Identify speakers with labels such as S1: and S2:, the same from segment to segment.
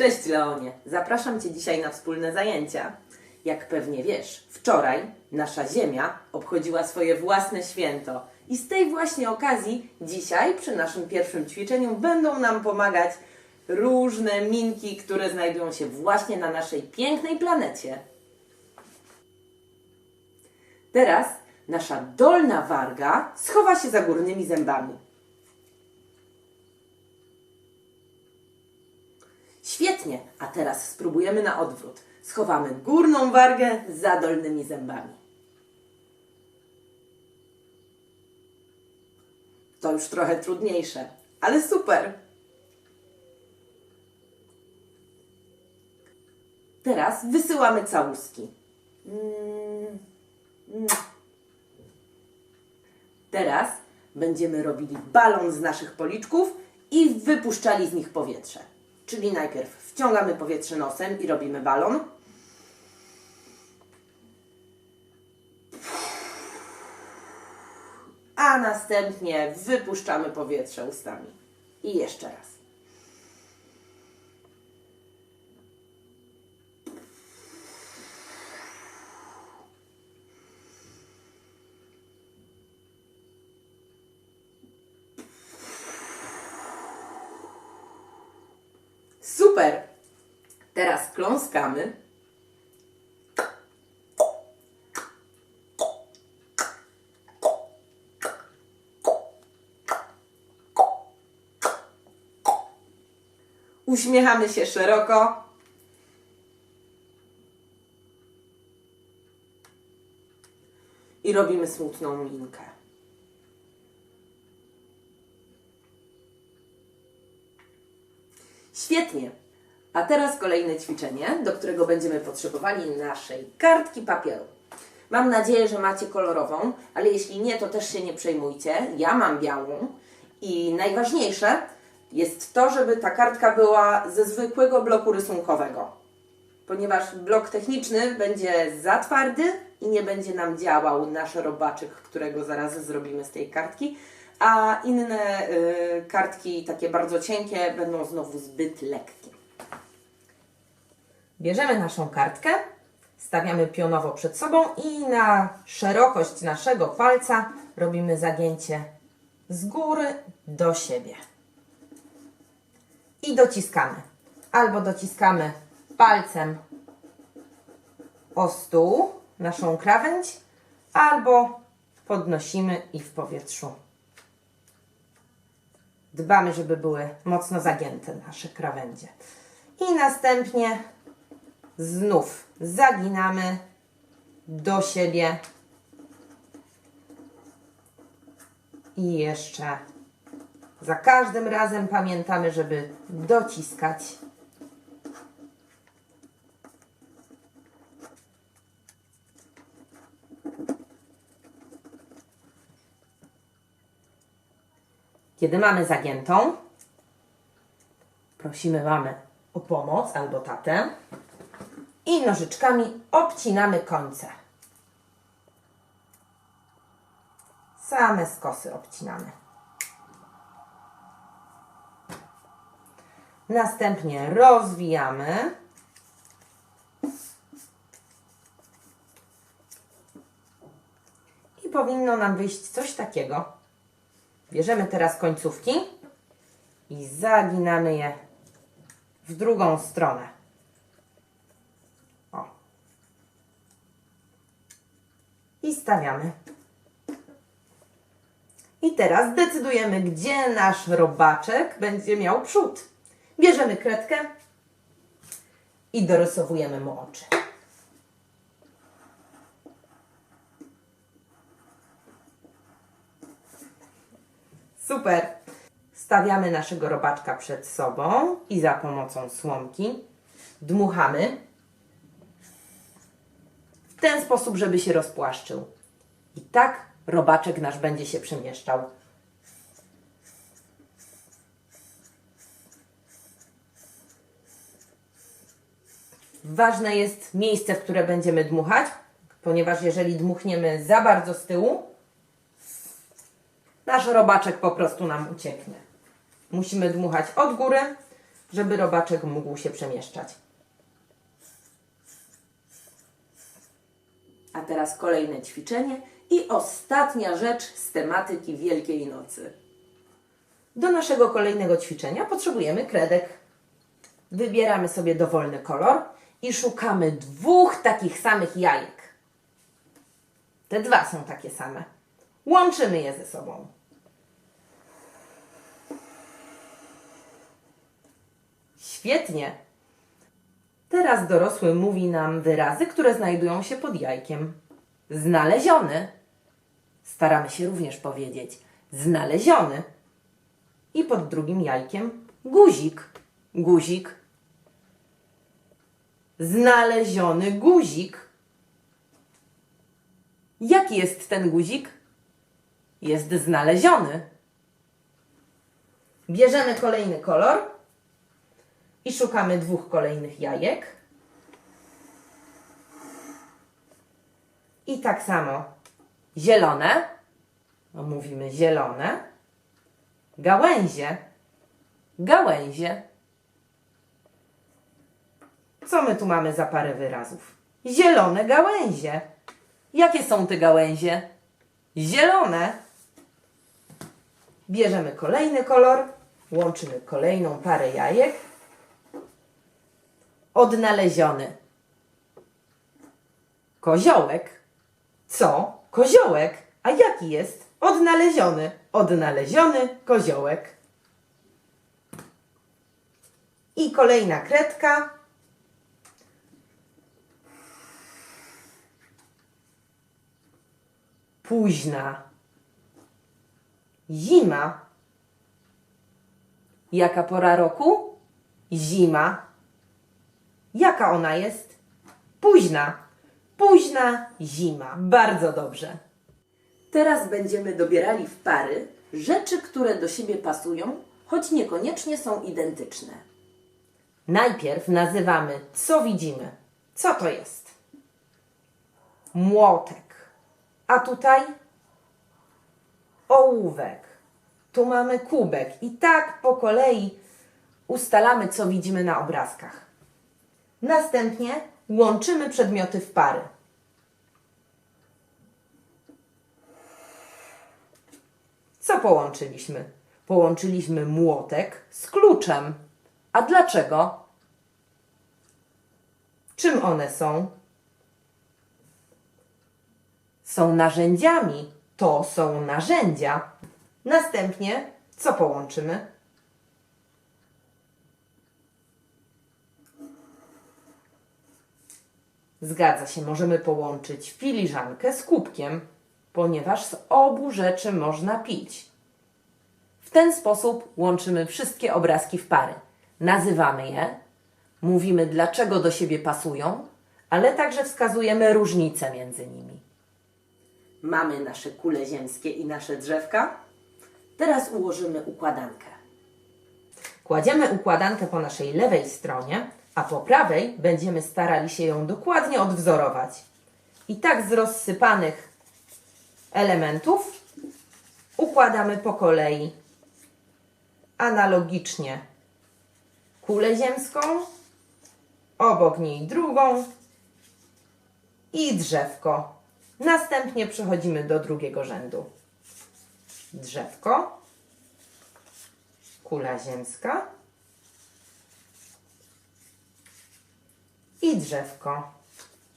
S1: Cześć Leonie, zapraszam Cię dzisiaj na wspólne zajęcia. Jak pewnie wiesz, wczoraj nasza Ziemia obchodziła swoje własne święto i z tej właśnie okazji dzisiaj przy naszym pierwszym ćwiczeniu będą nam pomagać różne minki, które znajdują się właśnie na naszej pięknej planecie. Teraz nasza dolna warga schowa się za górnymi zębami. Świetnie, a teraz spróbujemy na odwrót. Schowamy górną wargę za dolnymi zębami. To już trochę trudniejsze, ale super. Teraz wysyłamy całuski. Mm, mm. Teraz będziemy robili balon z naszych policzków i wypuszczali z nich powietrze. Czyli najpierw wciągamy powietrze nosem i robimy balon. A następnie wypuszczamy powietrze ustami. I jeszcze raz. Super! Teraz kląskamy. Uśmiechamy się szeroko. I robimy smutną minkę. Świetnie. A teraz kolejne ćwiczenie, do którego będziemy potrzebowali naszej kartki papieru. Mam nadzieję, że macie kolorową, ale jeśli nie, to też się nie przejmujcie. Ja mam białą i najważniejsze jest to, żeby ta kartka była ze zwykłego bloku rysunkowego, ponieważ blok techniczny będzie za twardy i nie będzie nam działał nasz robaczek, którego zaraz zrobimy z tej kartki, a inne y, kartki, takie bardzo cienkie, będą znowu zbyt lekkie. Bierzemy naszą kartkę, stawiamy pionowo przed sobą i na szerokość naszego palca robimy zagięcie z góry do siebie. I dociskamy. Albo dociskamy palcem o stół, naszą krawędź, albo podnosimy i w powietrzu. Dbamy, żeby były mocno zagięte nasze krawędzie. I następnie znów zaginamy do siebie. I jeszcze za każdym razem pamiętamy, żeby dociskać. Kiedy mamy zagiętą, prosimy mamę o pomoc albo tatę i nożyczkami obcinamy końce. Same skosy obcinamy. Następnie rozwijamy. I powinno nam wyjść coś takiego. Bierzemy teraz końcówki i zaginamy je w drugą stronę. O. I stawiamy. I teraz decydujemy, gdzie nasz robaczek będzie miał przód. Bierzemy kredkę i dorysowujemy mu oczy. Super! Stawiamy naszego robaczka przed sobą i za pomocą słomki dmuchamy w ten sposób, żeby się rozpłaszczył. I tak robaczek nasz będzie się przemieszczał. Ważne jest miejsce, w które będziemy dmuchać, ponieważ jeżeli dmuchniemy za bardzo z tyłu, nasz robaczek po prostu nam ucieknie. Musimy dmuchać od góry, żeby robaczek mógł się przemieszczać. A teraz kolejne ćwiczenie i ostatnia rzecz z tematyki Wielkiej Nocy. Do naszego kolejnego ćwiczenia potrzebujemy kredek. Wybieramy sobie dowolny kolor i szukamy dwóch takich samych jajek. Te dwa są takie same. Łączymy je ze sobą. Świetnie. Teraz dorosły mówi nam wyrazy, które znajdują się pod jajkiem. Znaleziony. Staramy się również powiedzieć znaleziony. I pod drugim jajkiem guzik. Guzik. Znaleziony guzik. Jaki jest ten guzik? Jest znaleziony. Bierzemy kolejny kolor i szukamy dwóch kolejnych jajek. I tak samo zielone, no mówimy zielone, gałęzie, gałęzie. Co my tu mamy za parę wyrazów? Zielone gałęzie. Jakie są te gałęzie? Zielone. Bierzemy kolejny kolor, łączymy kolejną parę jajek. Odnaleziony. Koziołek. Co? Koziołek. A jaki jest? Odnaleziony. Odnaleziony koziołek. I kolejna kredka. Późna. Zima. Jaka pora roku? Zima. Jaka ona jest? Późna. Późna zima. Bardzo dobrze. Teraz będziemy dobierali w pary rzeczy, które do siebie pasują, choć niekoniecznie są identyczne. Najpierw nazywamy, co widzimy. Co to jest? Młotek. A tutaj ołówek. Tu mamy kubek. I tak po kolei ustalamy, co widzimy na obrazkach. Następnie łączymy przedmioty w pary. Co połączyliśmy? Połączyliśmy młotek z kluczem. A dlaczego? Czym one są? Są narzędziami. To są narzędzia. Następnie co połączymy? Zgadza się, możemy połączyć filiżankę z kubkiem, ponieważ z obu rzeczy można pić. W ten sposób łączymy wszystkie obrazki w pary. Nazywamy je, mówimy dlaczego do siebie pasują, ale także wskazujemy różnice między nimi. Mamy nasze kule ziemskie i nasze drzewka. Teraz ułożymy układankę. Kładziemy układankę po naszej lewej stronie, a po prawej będziemy starali się ją dokładnie odwzorować. I tak z rozsypanych elementów układamy po kolei analogicznie kulę ziemską, obok niej drugą i drzewko. Następnie przechodzimy do drugiego rzędu. Drzewko, kula ziemska drzewko.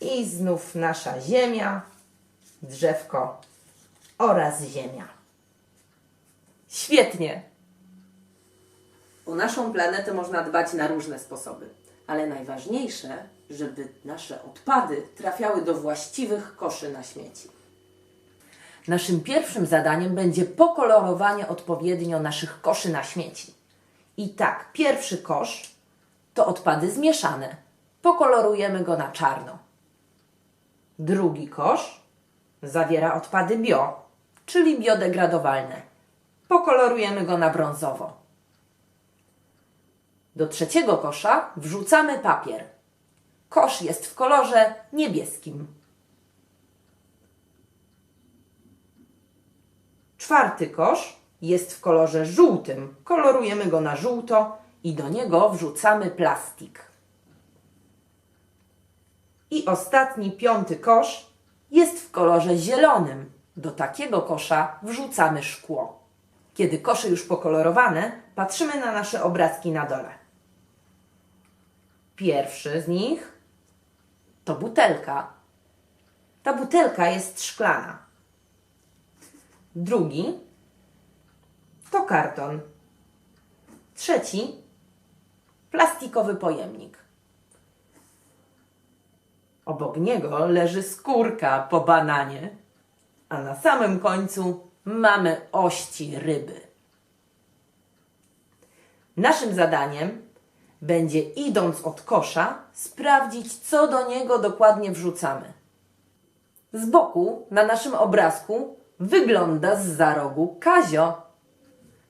S1: I znów nasza ziemia, drzewko oraz ziemia. Świetnie! O naszą planetę można dbać na różne sposoby, ale najważniejsze, żeby nasze odpady trafiały do właściwych koszy na śmieci. Naszym pierwszym zadaniem będzie pokolorowanie odpowiednio naszych koszy na śmieci. I tak, pierwszy kosz to odpady zmieszane. Pokolorujemy go na czarno. Drugi kosz zawiera odpady bio, czyli biodegradowalne. Pokolorujemy go na brązowo. Do trzeciego kosza wrzucamy papier. Kosz jest w kolorze niebieskim. Czwarty kosz jest w kolorze żółtym. Kolorujemy go na żółto i do niego wrzucamy plastik. I ostatni, piąty kosz jest w kolorze zielonym. Do takiego kosza wrzucamy szkło. Kiedy kosze już pokolorowane, patrzymy na nasze obrazki na dole. Pierwszy z nich to butelka. Ta butelka jest szklana. Drugi to karton. Trzeci plastikowy pojemnik. Obok niego leży skórka po bananie, a na samym końcu mamy ości ryby. Naszym zadaniem będzie, idąc od kosza, sprawdzić, co do niego dokładnie wrzucamy. Z boku na naszym obrazku wygląda z za rogu Kazio.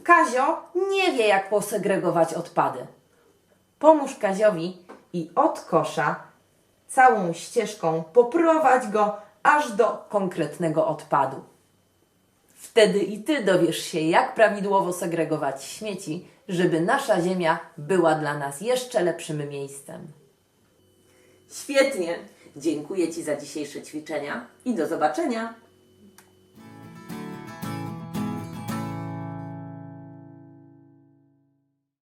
S1: Kazio nie wie, jak posegregować odpady. Pomóż Kaziowi i od kosza całą ścieżką poprowadź go aż do konkretnego odpadu. Wtedy i ty dowiesz się, jak prawidłowo segregować śmieci, żeby nasza ziemia była dla nas jeszcze lepszym miejscem. Świetnie! Dziękuję Ci za dzisiejsze ćwiczenia i do zobaczenia!